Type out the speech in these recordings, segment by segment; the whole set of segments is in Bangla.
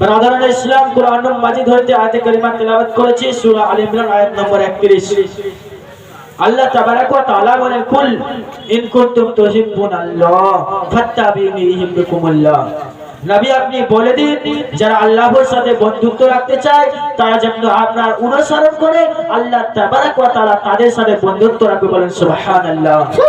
ব্রাদারান ইসলাম মাজিদ হইতে আয়াতে কারিমা তেলাওয়াত করেছি, সূরা আলে ইমরান আয়াত নম্বর 31 আল্লাহ তাবারাক ওয়া তাআলা বলেন, কুল ইন কুনতুম তুহিব্বুনাল্লাহ নবী, আপনি বলে দিন, যারা আল্লাহর সাথে বন্ধুত্ব রাখতে চায়, তারা যেন আপনার অনুসরণ করে আল্লাহ তাবারাক ওয়া তাআলা তাদের সাথে বন্ধুত্ব রাখবে বলেন, সুবহানাল্লাহ। শুধু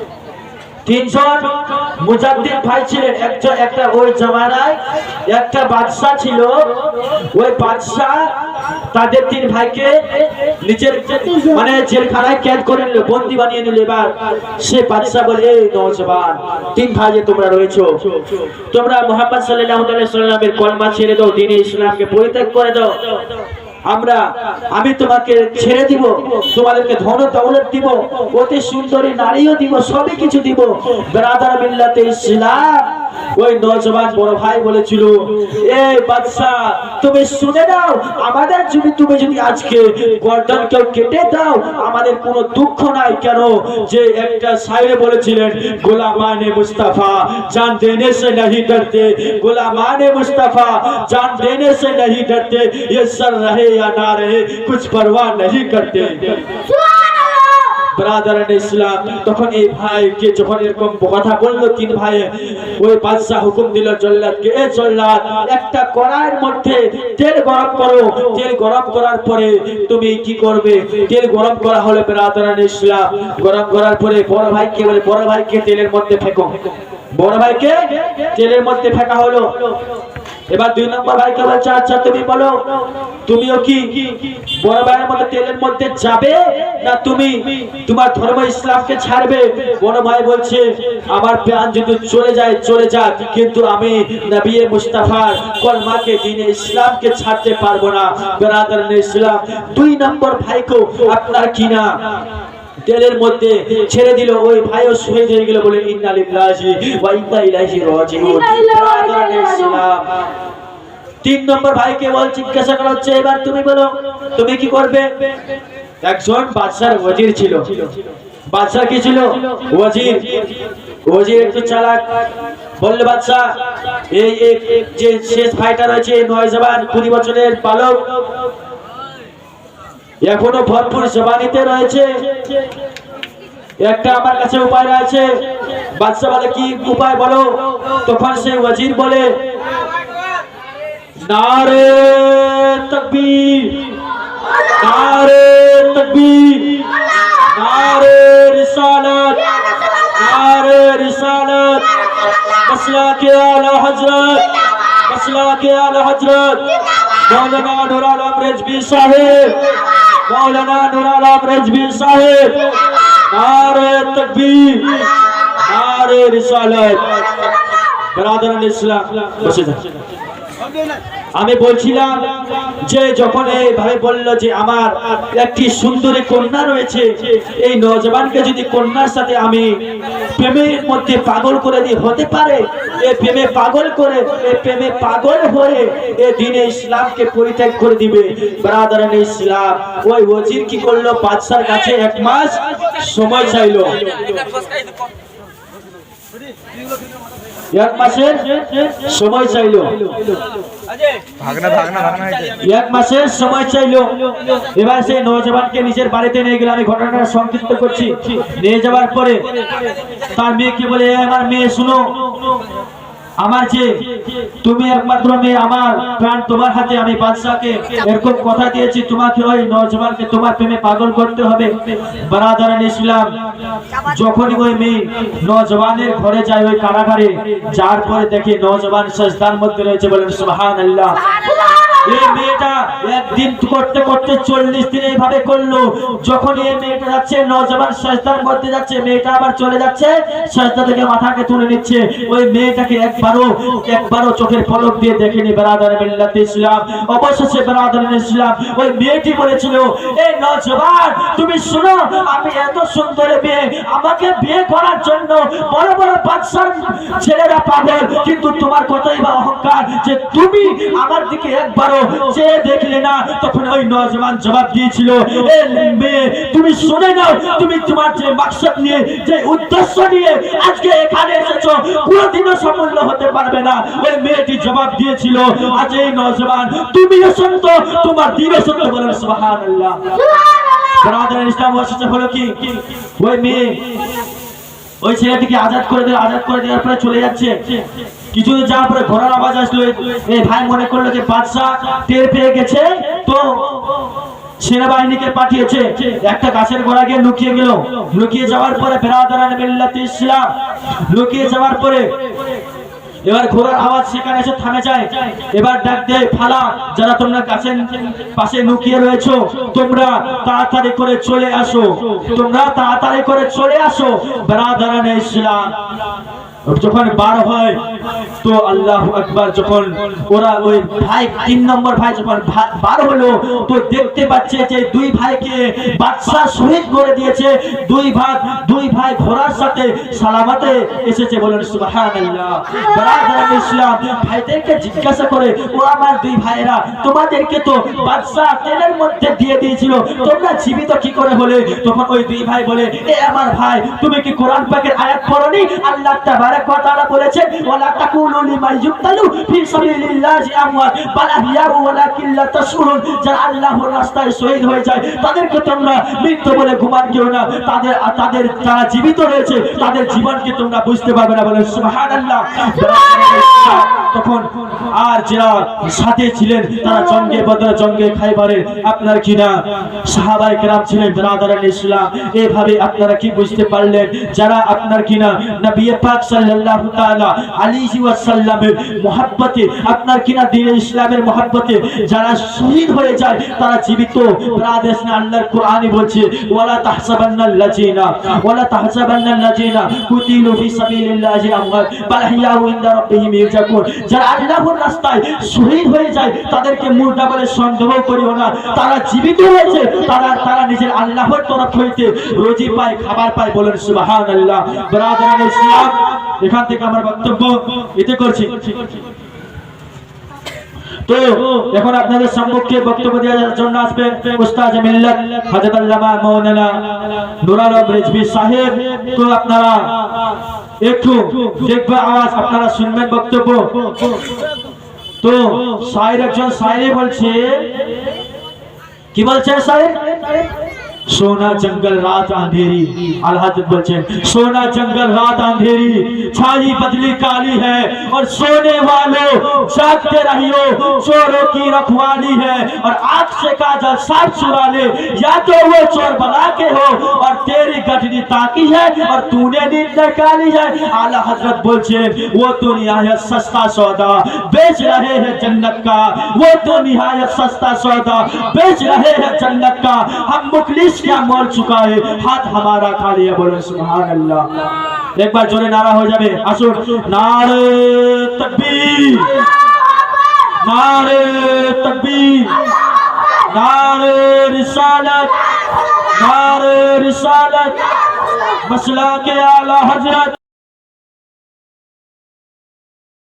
ভাই একজন একটা ওই জামানায়, একটা বাদশা ছিল। ওই তাদের তিন ভাইকে মানে ক্যাদ করে নিল, বন্দি বানিয়ে নিল। এবার সে বাদশা বলে তিন ভাই যে তোমরা রয়েছো, তোমরা মোহাম্মদ সাল্লামের কলমা ছেড়ে দাও দ্বীনে ইসলামকে পরিত্যাগ করে দাও। আমরা আমি তোমাকে ছেড়ে দিব তোমাদেরকে ধন দৌলত দিব অতি সুন্দরী নারীও দিব সবই কিছু দিব ব্রাদার মিল্লাতে ইসলাম ওই নজওয়ান বড় ভাই বলেছিল এই বাদশা তুমি শুনে নাও আমাদের যদি তুমি যদি আজকে গর্দন কেউ কেটে দাও আমাদের কোনো দুঃখ নাই কেন যে একটা শায়রে বলেছিলেন গোলামানে মুস্তাফা জান দেনে से नहीं डरते गुलामाने मुस्तफा जान देने से नहीं डरते ये सर रहे या ना रहे कुछ परवाह नहीं करते ব্রাদারান ইসলাম তখন এই ভাইকে যখন এরকম কথা বললো তিন ভাই ওই বাদশাহ হুকুম দিল জল্লাদকে এ জল্লাদ একটা কড়াইয়ের মধ্যে তেল গরম করো তেল গরম করার পরে তুমি কি করবে তেল গরম করা হলো ব্রাদারান ইসলাম গরম করার পরে বড় ভাইকে বলে বড় ভাইকে তেলের মধ্যে ফেকো বড় ভাইকে তেলের মধ্যে ফেকা হলো এবার দুই নম্বর ভাইকে বলছে আচ্ছা তুমি বলো। তুমিও কি বড় ভাইয়ের মধ্যে তেলের মধ্যে যাবে না তুমি তোমার ধর্ম ইসলামকে ছাড়বে? বড় ভাই বলছে আমার প্রাণ যদি চলে যায় চলে যাক। কিন্তু আমি নবী মুস্তাফার কলমাকে দিনে ইসলামকে ছাড়তে পারব না। বেরাদার ইসলাম। দুই নম্বর ভাইকে আপনার কি না? তেলের মধ্যে ছেড়ে দিল। ওই ভাইও শহীদ হয়ে গেল বলে ইন্না লিল্লাহি ওয়া ইন্না ইলাইহি রাজিউন। ইসলাম। তিন নম্বর ভাইকে বল, জিজ্ঞাসা করা হচ্ছে, এবার তুমি বলো, তুমি কি করবে? একজন বাদশার ওজির ছিল। বাদশা কি ছিল? ওজির ওজির একটু চালাক। বললে, বাদশা, এই যে শেষ ভাইটা রয়েছে নয় জবান কুড়ি বছরের বালক এখনও ভরপুর জবানিতে রয়েছে। একটা আমার কাছে উপায় রয়েছে। বাদশা বলে, কি উপায় বলো? তখন সেই ওয়াজির বলে নারে তকবীর নারে তকবীর নারে রিসালাত নারে রিসালাত মসলা কে আলা হযরত মসলা কে আলা হযরত মৌলানা নুর আলম রেজবি সাহেব মৌলানা নুর আলম রেজবি সাহেব নারে তকবীর নারে রিসালাত আমি বলছিলাম যে যখন এইভাবে বলল যে আমার একটি সুন্দরী কন্যা রয়েছে, এই নজবানকে যদি কন্যার সাথে আমি প্রেমের মধ্যে পাগল করে দিই, হতে পারে? এ প্রেমে পাগল করে, এ প্রেমে পাগল হয়ে এ দিনে ইসলামকে পরিত্যাগ করে দিবে। ব্রাদারান ইসলাম, ওই ওজির কি করল? বাদশার কাছে এক মাস সময় চাইলো। এক মাসের সময় চাইলো। এক মাসের সময় চাইলো। এবার সেই নৌজবানকে নিজের বাড়িতে নিয়ে গেলে। আমি ঘটনাটা সংক্ষিপ্ত করছি। নিয়ে যাওয়ার পরে তার মেয়েকে বলে আমার মেয়ে শুনো। আমার যে তুমি একমাত্র মেয়ে, আমার প্রাণ তোমার হাতে, আমি বাদশাকে এরকম কথা দিয়েছি, তোমাকে ওই নজওয়ানকে তোমার প্রেমে পাগল করতে হবে। বারাদারান ইসলাম, যখনই ওই মেয়ে নজওয়ানের ঘরে যায় ওই কারাগারে, যার পরে দেখে নজওয়ান সস্তার মধ্যে রয়েছে বলেন সুবহানাল্লাহ। এই মেয়েটা একদিন করতে করতে চল্লিশ দিন এইভাবে করল। যখন এই মেয়েটা যাচ্ছে নজবান সাজদার মধ্যে যাচ্ছে, মেয়েটা আবার চলে যাচ্ছে সাজদা থেকে মাথাকে তুলে নিচ্ছে। ওই মেয়েটাকে একবারও একবারও চোখের পলক দিয়ে দেখেনি বেরাদার মিল্লাত ইসলাম। অবশেষে বেরাদার ইসলাম ওই মেয়েটি বলেছিল এই নজবান তুমি শুনো, আমি এত সুন্দর মেয়ে, আমাকে বিয়ে করার জন্য বড় বড় বাদশার ছেলেরা পাগল, কিন্তু তোমার কতই বা অহংকার যে তুমি আমার দিকে একবারও চেয়ে দেখলে না তখন ওই নজওয়ান জবাব দিয়েছিল এ মেয়ে তুমি শুনে নাও তুমি তোমার যে মাকসাদ নিয়ে যে উদ্দেশ্য নিয়ে আজকে এখানে এসেছ কোনোদিনও সাফল্য হতে পারবে না। ওই মেয়েটি জবাব দিয়েছিল আজ এই নজওয়ান তুমিও সত্য তোমার দিনও সত্য বলেন সুবহানাল্লাহ। ব্রাদার ইসলাম বসেছে হলো কি? ওই মেয়ে ওই ছেলেটিকে আজাদ করে দেয় আজাদ করে দেওয়ার পরে চলে যাচ্ছে। কিছু যাওয়ার পরে ঘোড়ার আওয়াজ আসলো এই ভাই মনে করল যে বাদশাহ টের পেয়ে গেছে? তো সেনাবাহিনীকে পাঠিয়েছে, একটা গাছের গোড়া গিয়ে লুকিয়ে গেল। লুকিয়ে যাওয়ার পরে বেরাদারান মিল্লাত ইসলাম। লুকিয়ে যাওয়ার পরে এবার ঘোড়ার আওয়াজ সেখানে এসে থামে যায়। এবার ডাক দেয়, ফালা, যারা তোমরা গাছের পাশে লুকিয়ে রয়েছো, তোমরা তাড়াতাড়ি করে চলে আসো। তোমরা তাড়াতাড়ি করে চলে আসো বেরাদারান ইসলাম। যখন বার হয়, তো আল্লাহ আকবার যখন ওরা ওই ভাই, তিন নম্বর ভাই যখন বার হলো, তো দেখতে পাচ্ছে যে দুই ভাইকে বাদশাহ শহীদ করে দিয়েছে। দুই ভাই দুই ভাই ঘোড়ার সাথে সালামাতে এসেছে বলেন ইসলাম। ভাইদেরকে জিজ্ঞাসা করে, ও আমার দুই ভাইরা তোমাদেরকে তো বাদশাহ তেলের মধ্যে দিয়ে দিয়েছিল, তোমরা জীবিত কি করে হলে? তখন ওই দুই ভাই বলে, এ আমার ভাই, তুমি কি কোরআন পাকের আয়াত পড়নি? আল্লাহ তাআলা বলেছে তাকুলু ফি সাবিলিল্লাহি আমওয়াত, বালা হিয়াউ যারা আল্লাহর রাস্তায় শহীদ হয়ে যায়, তাদেরকে তোমরা মৃত্যু বলে ঘুমান কেউ না। তাদের তাদের যারা জীবিত রয়েছে, তাদের জীবনকে তোমরা বুঝতে পারবে না বলে সুবহানাল্লাহ! তখন আর যারা সাথে ছিলেন, তারা জঙ্গে বদর জঙ্গে খাইবারে আপনার কিনা সাহাবাই কেরাম ছিলেন ব্রাদার ইসলাম। এভাবে আপনারা কি বুঝতে পারলেন? যারা আপনার কিনা নবী পাক সাল্লাল্লাহু তাআলা আলাইহি ওয়াসাল্লামের মহব্বতে, আপনার কিনা দিন ইসলামের মহব্বতে যারা শহীদ হয়ে যায়, তারা জীবিত। ব্রাদার আল্লাহর কোরআনই বলছে, ওয়ালা তাহসাবান্নাল লাজিনা ওয়ালা তাহসাবান্নাল লাজিনা কুতিলু ফি সাবিলিল্লাহি আমওয়াত বাল আহইয়াউ ইনদা রাব্বিহিম ইরজাকুন যারা আল্লাহর রাস্তায় শহীদ হয়ে যায়, তাদেরকে মুর্দা বলে সন্দেহ করিও না। তারা জীবিত হয়েছে তারা তারা নিজের আল্লাহর তরফ হইতে রোজি পায়, খাবার পায় বলেন আল্লাহ এখান থেকে আমার বক্তব্য এতে করছি। তো এখন আপনাদের সম্মুখে বক্তব্য দেওয়ার জন্য আসবেন উস্তাদ মিল্লাত হযরত আল্লামা মাওলানা নুরুল রিজভী সাহেব। তো আপনারা একটু দেখবে আওয়াজ, আপনারা শুনবেন বক্তব্য। তো শায়ের একজন শায়েরি বলছে, কি বলছে শায়ের सोना जंगल रात अंधेरी, अलहद बच्चन सोना जंगल रात अंधेरी, छाई बदली काली है, और सोने वालों, जागते रहियो, चोरों की रखवाली है, और आँख से काजल साफ़ चुरा ले या तो वो चोर बना के हो, और तेरी गठरी ताकी है, और तूने नींद निकाली है। आला हज़रत बोलचे, वो तो निहायत सस्ता सौदा, बेच रहे हैं जन्नत का। वो तो निहायत सस्ता सौदा, बेच रहे हैं जन्नत का। हम मुखलिस क्या मोल चुका है हाथ हमारा खाली है बोलो सुभान अल्लाह एक बार जोरे नारा हो जावे আসুন নারে তকবীর নারে তকবীর নারে রিসালত নারে রিসালত মসলা के आला हजरत